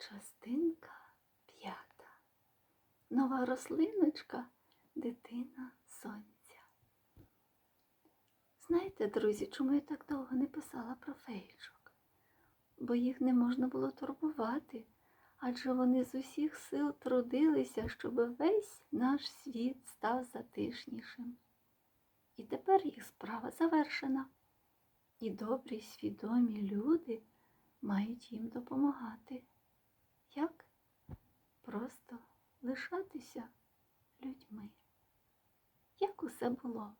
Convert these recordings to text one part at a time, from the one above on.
Частинка п'ята. Нова рослиночка дитина сонця. Знаєте, друзі, чому я так довго не писала про феєчок? Бо їх не можна було турбувати, адже вони з усіх сил трудилися, щоб весь наш світ став затишнішим. І тепер їх справа завершена. І добрі, свідомі люди мають їм допомагати. Як? Просто лишатися людьми. Як усе було?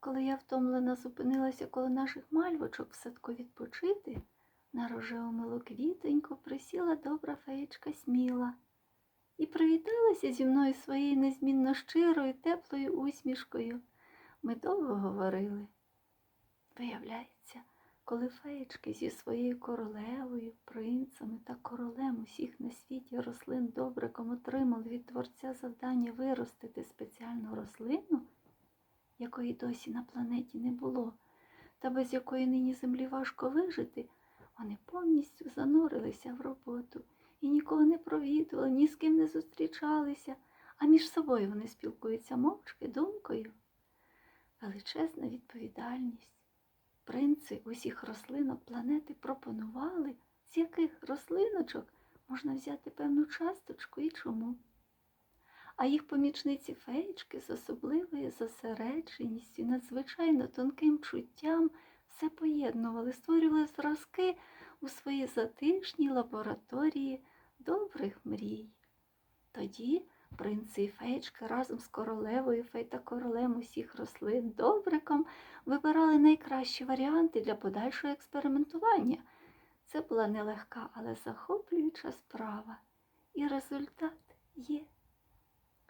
Коли я втомлена зупинилася коло наших мальвочок в садку відпочити, на рожеву милу квітоньку присіла добра феєчка сміла і привіталася зі мною своєю незмінно щирою, теплою усмішкою. Ми довго говорили. Виявляється, коли феєчки зі своєю королевою, принцами та королем усіх на світі рослин добриком отримали від творця завдання виростити спеціальну рослину, якої досі на планеті не було, та без якої нині землі важко вижити, вони повністю занурилися в роботу і нікого не провідували, ні з ким не зустрічалися, а між собою вони спілкуються мовчки думкою. Величезна відповідальність. Принци усіх рослинок планети пропонували, з яких рослиночок можна взяти певну часточку і чому. А їх помічниці феєчки з особливою зосередженістю, надзвичайно тонким чуттям все поєднували, створювали зразки у своїй затишній лабораторії добрих мрій. Тоді принци і феєчки разом з королевою, фей та королем усіх рослин добриком вибирали найкращі варіанти для подальшого експериментування. Це була нелегка, але захоплююча справа. І результат є.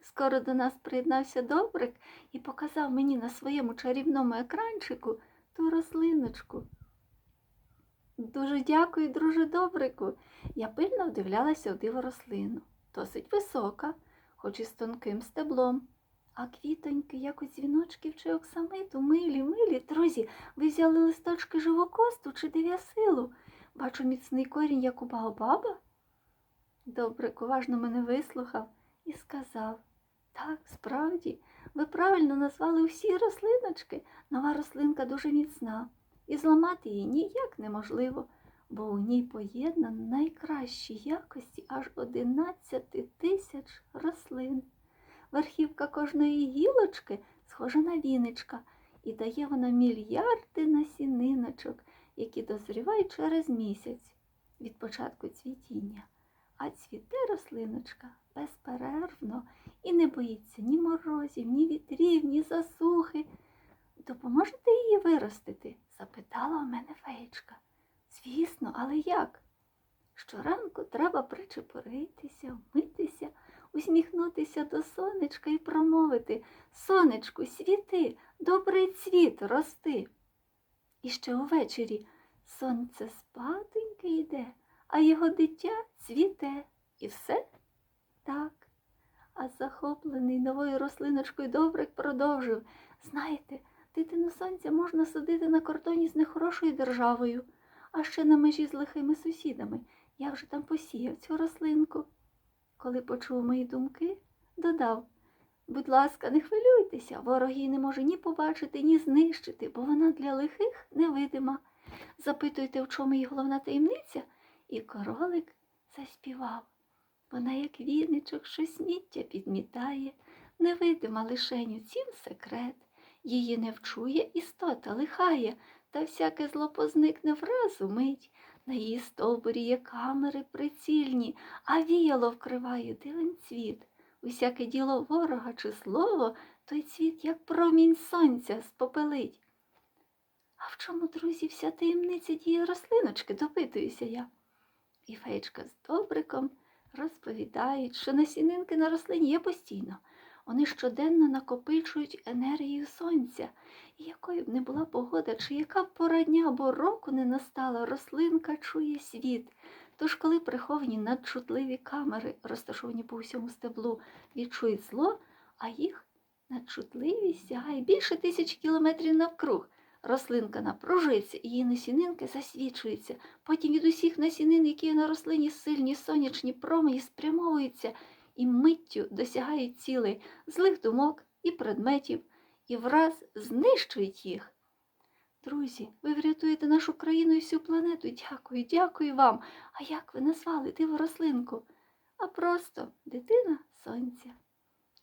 Скоро до нас приєднався добрик і показав мені на своєму чарівному екранчику ту рослиночку. Дуже дякую, друже добрику. Я пильно вдивлялася в диву рослину. Досить висока, хоч і з тонким стеблом. А квітоньки, як у дзвіночків чи оксамиту, милі, милі. Друзі, ви взяли листочки живокосту чи дев'ясилу? Бачу міцний корінь, як у Багобаба. Добрик уважно мене вислухав і сказав так, справді, ви правильно назвали всі рослиночки. Нова рослинка дуже міцна, і зламати її ніяк неможливо, бо у ній поєднано найкращі якості аж 11 тисяч рослин. Верхівка кожної гілочки схожа на віничка, і дає вона мільярди насіниночок, які дозрівають через місяць від початку цвітіння. А цвіте рослиночка безперервно і не боїться ні морозів, ні вітрів, ні засухи. Допоможете її виростити? запитала у мене феєчка. Звісно, але як? Щоранку треба причепуритися, вмитися, усміхнутися до сонечка і промовити Сонечку, світи, добрий цвіт рости. І ще увечері сонце спатеньки йде, а його дитя цвіте. І все так. А захоплений новою рослиночкою Добрик продовжив Знаєте, дитину сонця можна садити на кордоні з нехорошою державою, а ще на межі з лихими сусідами. Я вже там посіяв цю рослинку. Коли почув мої думки, додав Будь ласка, не хвилюйтеся, ворог її не може ні побачити, ні знищити, бо вона для лихих невидима. Запитуйте, в чому її головна таємниця, і королик заспівав. Вона, як віничок, що сміття підмітає, невидима лишень у цім секрет. Її не вчує істота лихає, та всяке зло позникне враз умить. На її стовбурі є камери прицільні, а віяло вкриває дивен цвіт. Усяке діло ворога чи слово, той цвіт, як промінь сонця, спопелить. А в чому, друзі, вся таємниця дії рослиночки, допитуюся я. І феєчка з добриком розповідають, що насінинки на рослині є постійно. Вони щоденно накопичують енергію сонця, і якою б не була погода, чи яка б пора дня або року не настала, рослинка чує світ. Тож, коли приховані надчутливі камери, розташовані по всьому стеблу, відчують зло, а їх надчутливість сягає більше тисяч кілометрів навкруг, рослинка напружується, її насінинки засвічуються. Потім від усіх насінин, які на рослині сильні сонячні промені, спрямовуються і миттю досягають цілей злих думок і предметів, і враз знищують їх. Друзі, ви врятуєте нашу країну і всю планету. Дякую, дякую вам. А як ви назвали диву рослинку? А просто дитина сонця.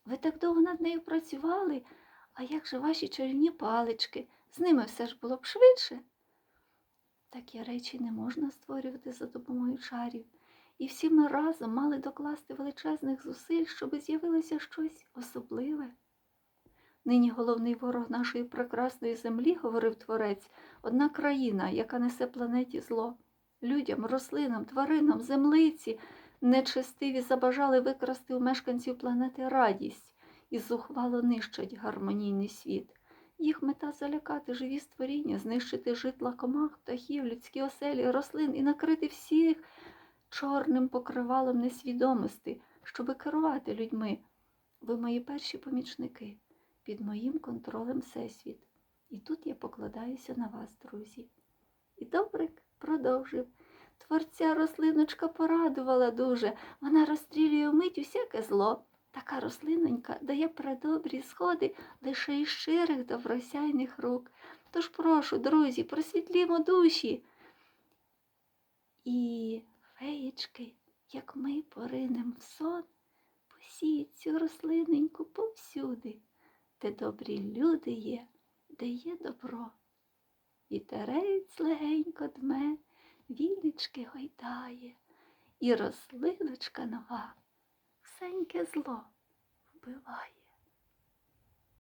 Ви так довго над нею працювали, а як же ваші чарівні палички? З ними все ж було б швидше. Такі речі не можна створювати за допомогою чарів. І всі ми разом мали докласти величезних зусиль, щоб з'явилося щось особливе. Нині головний ворог нашої прекрасної землі, говорив творець, одна країна, яка несе планеті зло. Людям, рослинам, тваринам, землиці нечестиві забажали викрасти у мешканців планети радість і зухвало нищать гармонійний світ. Їх мета залякати живі створіння, знищити житла комах, птахів, людські оселі, рослин і накрити всіх чорним покривалом несвідомості, щоби керувати людьми. Ви мої перші помічники, під моїм контролем Всесвіт. І тут я покладаюся на вас, друзі. І Добрик продовжив. Творця рослиночка порадувала дуже. Вона розстрілює вмить усяке зло. Така рослинонька дає предобрі сходи лише із щирих добросяйних рук. Тож прошу, друзі, просвітлімо душі. І феєчки, як ми поринем в сон, посіють цю рослиненьку повсюди, де добрі люди є, де є добро. Вітерець легенько дме, вілички гойдає, і рослиночка нова всеньке зло вбиває.